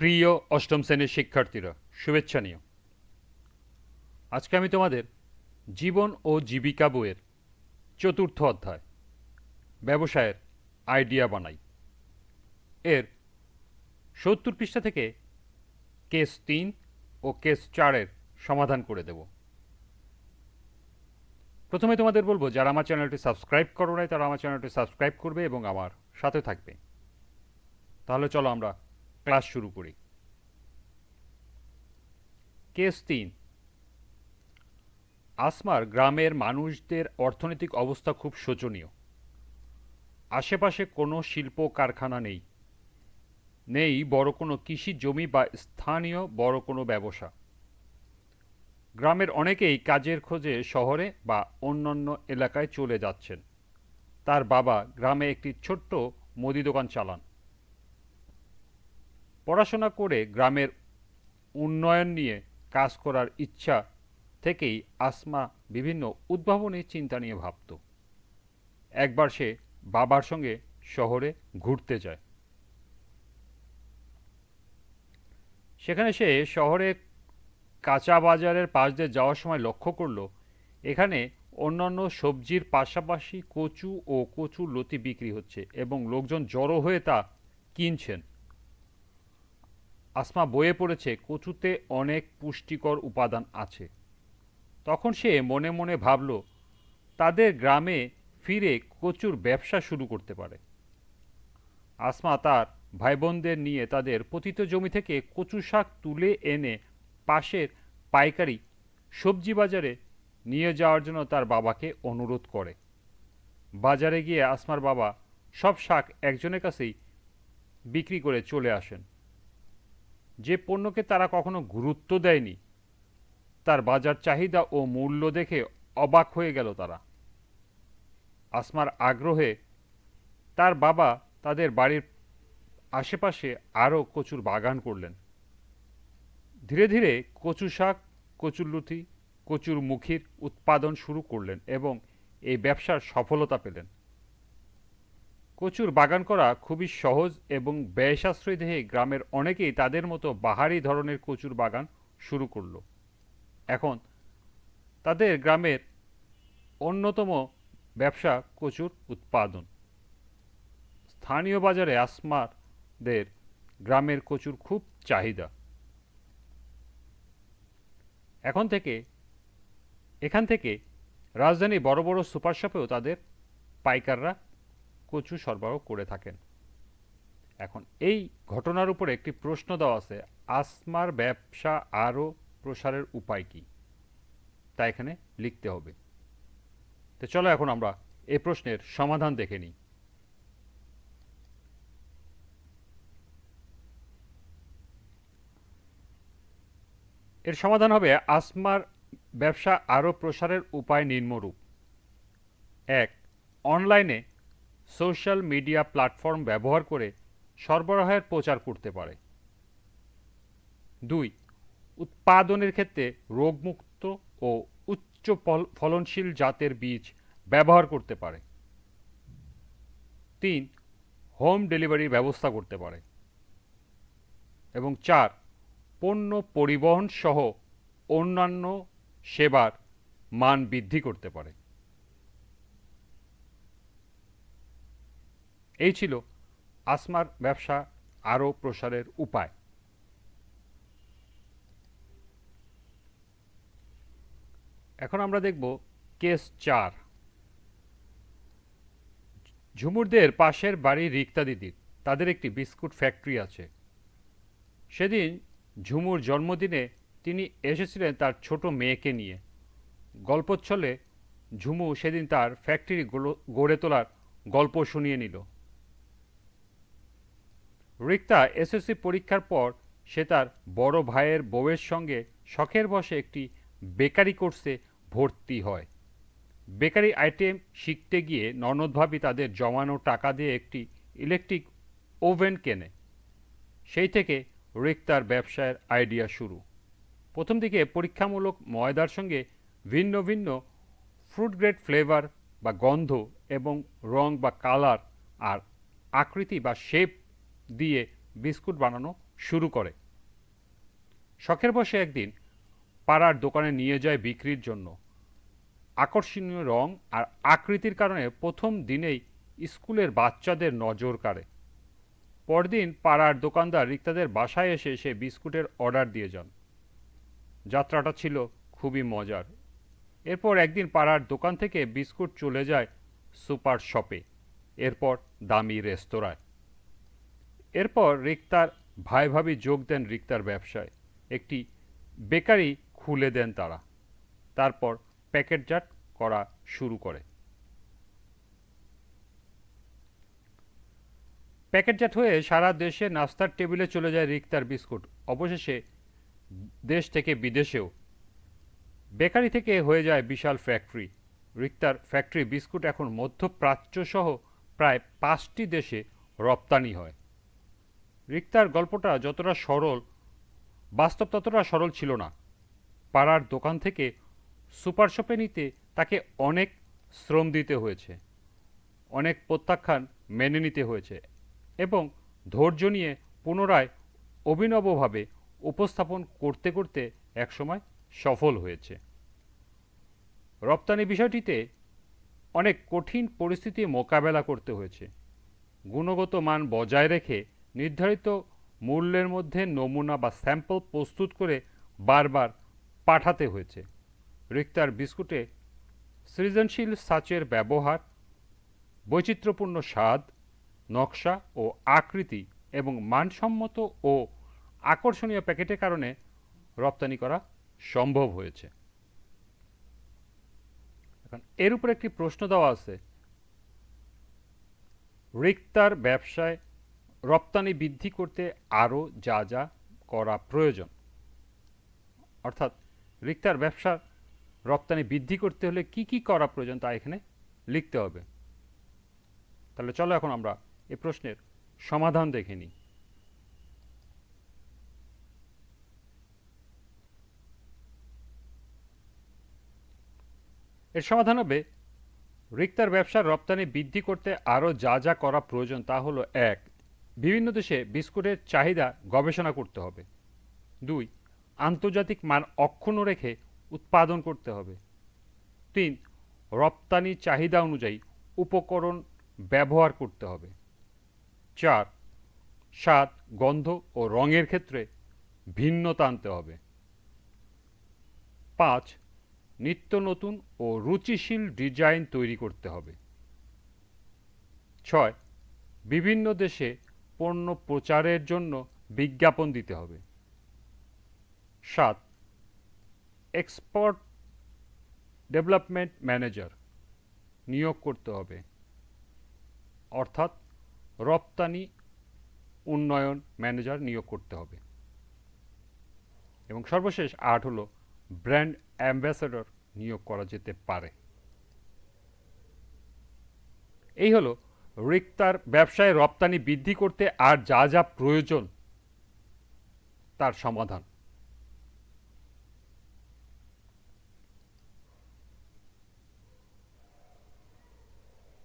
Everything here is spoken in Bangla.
প্রিয় অষ্টম শ্রেণির শিক্ষার্থীরা, শুভেচ্ছা নিও। আজকে আমি তোমাদের জীবন ও জীবিকা বইয়ের চতুর্থ অধ্যায়, ব্যবসায়ের আইডিয়া বানাই। এর সত্তর পৃষ্ঠা থেকে কেস তিন ও কেস চারের সমাধান করে দেব। প্রথমে তোমাদের বলব, যারা আমার চ্যানেলটি সাবস্ক্রাইব করো নাই, তারা আমার চ্যানেলটি সাবস্ক্রাইব করবে এবং আমার সাথে থাকবে। তাহলে চলো আমরা ক্লাস শুরু করি। কেস তিন। আসমার গ্রামের মানুষদের অর্থনৈতিক অবস্থা খুব শোচনীয়। আশেপাশে কোনো শিল্প কারখানা নেই। নেই বড় কোনো কৃষি জমি বা স্থানীয় বড় কোনো ব্যবসা। গ্রামের অনেকেই কাজের খোঁজে শহরে বা অন্যান্য এলাকায় চলে যাচ্ছেন। তার বাবা গ্রামে একটি ছোট্ট মুদি দোকান চালান। পড়াশোনা করে গ্রামের উন্নয়ন নিয়ে কাজ করার ইচ্ছা থেকেই আসমা বিভিন্ন উদ্ভাবনী চিন্তা নিয়ে ভাবত। একবার সে বাবার সঙ্গে শহরে ঘুরতে যায়। সেখানে সে শহরে কাঁচা বাজারের পাশ দিয়ে যাওয়ার সময় লক্ষ্য করল, এখানে অন্যান্য সবজির পাশাপাশি কচু ও কচু লতি বিক্রি হচ্ছে এবং লোকজন জড়ো হয়ে তা কিনছেন। আসমা বয়ে পড়েছে কচুতে অনেক পুষ্টিকর উপাদান আছে। তখন সে মনে মনে ভাবল, তাদের গ্রামে ফিরে কচুর ব্যবসা শুরু করতে পারে। আসমা তার ভাইবোনদের নিয়ে তাদের পতিত জমি থেকে কচু শাক তুলে এনে পাশের পাইকারি সবজি বাজারে নিয়ে যাওয়ার জন্য তার বাবাকে অনুরোধ করে। বাজারে গিয়ে আসমার বাবা সব শাক একজনের কাছেই বিক্রি করে চলে আসেন। যে পণ্যকে তারা কখনো গুরুত্ব দেয়নি, তার বাজার চাহিদা ও মূল্য দেখে অবাক হয়ে গেল তারা। আসমার আগ্রহে তার বাবা তাদের বাড়ির আশেপাশে আরও কচুর বাগান করলেন। ধীরে ধীরে কচু শাক, কচুর কচুরলুথি কচুর মুখির উৎপাদন শুরু করলেন এবং এই ব্যবসার সফলতা পেলেন। কচুর বাগান করা খুবই সহজ এবং ব্যয় সাশ্রয়ী দেহে গ্রামের অনেকেই তাদের মতো বাহারি ধরনের কচুর বাগান শুরু করল। এখন তাদের গ্রামের অন্যতম ব্যবসা কচুর উৎপাদন। স্থানীয় বাজারে আসমারদের গ্রামের কচুর খুব চাহিদা। এখন থেকে, এখান থেকে রাজধানী বড় বড় সুপার শপেও তাদের পাইকাররা কচু সরবরাহ করে থাকেন। এখন এই ঘটনার উপরে একটি প্রশ্ন দেওয়া আছে, আসমার ব্যবসা আরও প্রসারের উপায় কি? তা এখানে লিখতে হবে। তো চলো এখন আমরা এই প্রশ্নের সমাধান দেখে নিই। এর সমাধান হবে, আসমার ব্যবসা আরও প্রসারের উপায় নিম্নরূপ। এক, অনলাইনে সোশ্যাল মিডিয়া প্ল্যাটফর্ম ব্যবহার করে সরবরাহের প্রচার করতে পারে। দুই, উৎপাদনের ক্ষেত্রে রোগমুক্ত ও উচ্চ ফলনশীল জাতের বীজ ব্যবহার করতে পারে। তিন, হোম ডেলিভারির ব্যবস্থা করতে পারে। এবং চার, পণ্য পরিবহন সহ অন্যান্য সেবার মান বৃদ্ধি করতে পারে। এই ছিল আসমার ব্যবসা আরও প্রসারের উপায়। এখন আমরা দেখব কেস চার। ঝুমুরদের পাশের বাড়ি রিক্তা দিদির। তাদের একটি বিস্কুট ফ্যাক্টরি আছে। সেদিন ঝুমুর জন্মদিনে তিনি এসেছিলেন তার ছোট মেয়েকে নিয়ে। গল্পচ্ছলে ঝুমু সেদিন তার ফ্যাক্টরি গড়ে তোলার গল্প শুনিয়ে নিল। রিক্তা এসএসসি পরীক্ষার পর সে তার বড় ভাইয়ের বউয়ের সঙ্গে শখের বসে একটি বেকারি কোর্সে ভর্তি হয়। বেকারি আইটেম শিখতে গিয়ে ননদভাবি তাদের জমানো টাকা দিয়ে একটি ইলেকট্রিক ওভেন কেনে। সেই থেকে রিক্তার ব্যবসায়ের আইডিয়া শুরু। প্রথম দিকে পরীক্ষামূলক ময়দার সঙ্গে ভিন্ন ভিন্ন ফ্রুট গ্রেড ফ্লেভার বা গন্ধ এবং রং বা কালার আর আকৃতি বা শেপ দিয়ে বিস্কুট বানানো শুরু করে। শখের বসে একদিন পাড়ার দোকানে নিয়ে যায় বিক্রির জন্য। আকর্ষণীয় রং আর আকৃতির কারণে প্রথম দিনেই স্কুলের বাচ্চাদের নজর কাড়ে। পরদিন পাড়ার দোকানদার রিক্তাদের বাসায় এসে সে বিস্কুটের অর্ডার দিয়ে যান। যাত্রাটা ছিল খুবই মজার। এরপর একদিন পাড়ার দোকান থেকে বিস্কুট চলে যায় সুপার শপে, এরপর দামি রেস্তোরাঁয়। এরপর রিক্তার ভাই ভাবি যোগ দেন রিক্তার ব্যবসায়। একটি বেকারি খুলে দেন তারা। তারপর প্যাকেটজাট করা শুরু করে। প্যাকেটজাট হয়ে সারা দেশে নাস্তার টেবিলে চলে যায় রিক্তার বিস্কুট। অবশেষে দেশ থেকে বিদেশেও। বেকারি থেকে হয়ে যায় বিশাল ফ্যাক্টরি। রিক্তার ফ্যাক্টরি বিস্কুট এখন মধ্যপ্রাচ্য সহ প্রায় পাঁচটি দেশে রপ্তানি হয়। রিক্তার গল্পটা যতটা সরল, বাস্তব ততটা সরল ছিল না। পাড়ার দোকান থেকে সুপার শপে নিতে তাকে অনেক শ্রম দিতে হয়েছে, অনেক প্রত্যাখ্যান মেনে নিতে হয়েছে এবং ধৈর্য নিয়ে পুনরায় অভিনবভাবে উপস্থাপন করতে করতে একসময় সফল হয়েছে। রপ্তানি বিষয়টিতে অনেক কঠিন পরিস্থিতি মোকাবেলা করতে হয়েছে। গুণগত মান বজায় রেখে নির্ধারিত মূল্যের মধ্যে নমুনা বা স্যাম্পল প্রস্তুত করে বারবার পাঠাতে হয়েছে। রিক্তার বিস্কুটে সৃজনশীল সাচের ব্যবহার, বৈচিত্র্যপূর্ণ স্বাদ, নকশা ও আকৃতি এবং মানসম্মত ও আকর্ষণীয় প্যাকেটের কারণে রপ্তানি করা সম্ভব হয়েছে। এখন এর উপর একটি প্রশ্ন দেওয়া আছে। রিক্তার ব্যবসায় রপ্তানি বৃদ্ধি করতে আরও যা যা করা প্রয়োজন। অর্থাৎ রিক্তার ব্যবসার রপ্তানি বৃদ্ধি করতে হলে কি কি করা প্রয়োজন তা এখানে লিখতে হবে। তাহলে চলো এখন আমরা এই প্রশ্নের সমাধান দেখে নিই। এর সমাধান হবে, রিক্তার ব্যবসার রপ্তানি বৃদ্ধি করতে আরও যা যা করা প্রয়োজন তা হলো এক বিভিন্ন দেশে বিস্কুটের চাহিদা গবেষণা করতে হবে। দুই, আন্তর্জাতিক মান অক্ষুণ্ণ রেখে উৎপাদন করতে হবে। তিন, রপ্তানি চাহিদা অনুযায়ী উপকরণ ব্যবহার করতে হবে। চার, স্বাদ, গন্ধ ও রঙের ক্ষেত্রে ভিন্নতা আনতে হবে। পাঁচ, নিত্য নতুন ও রুচিশীল ডিজাইন তৈরি করতে হবে। ছয়, বিভিন্ন দেশে পণ্য প্রচারের জন্য বিজ্ঞাপন দিতে হবে। সাত, এক্সপোর্ট ডেভেলপমেন্ট ম্যানেজার নিয়োগ করতে হবে। অর্থাৎ রপ্তানি উন্নয়ন ম্যানেজার নিয়োগ করতে হবে। এবং সর্বশেষ আট হলো ব্র্যান্ড অ্যাম্বাসেডর নিয়োগ করা যেতে পারে। এই হলো রিক্তার ব্যবসায় রপ্তানি বৃদ্ধি করতে আর যা যা প্রয়োজন তার সমাধান।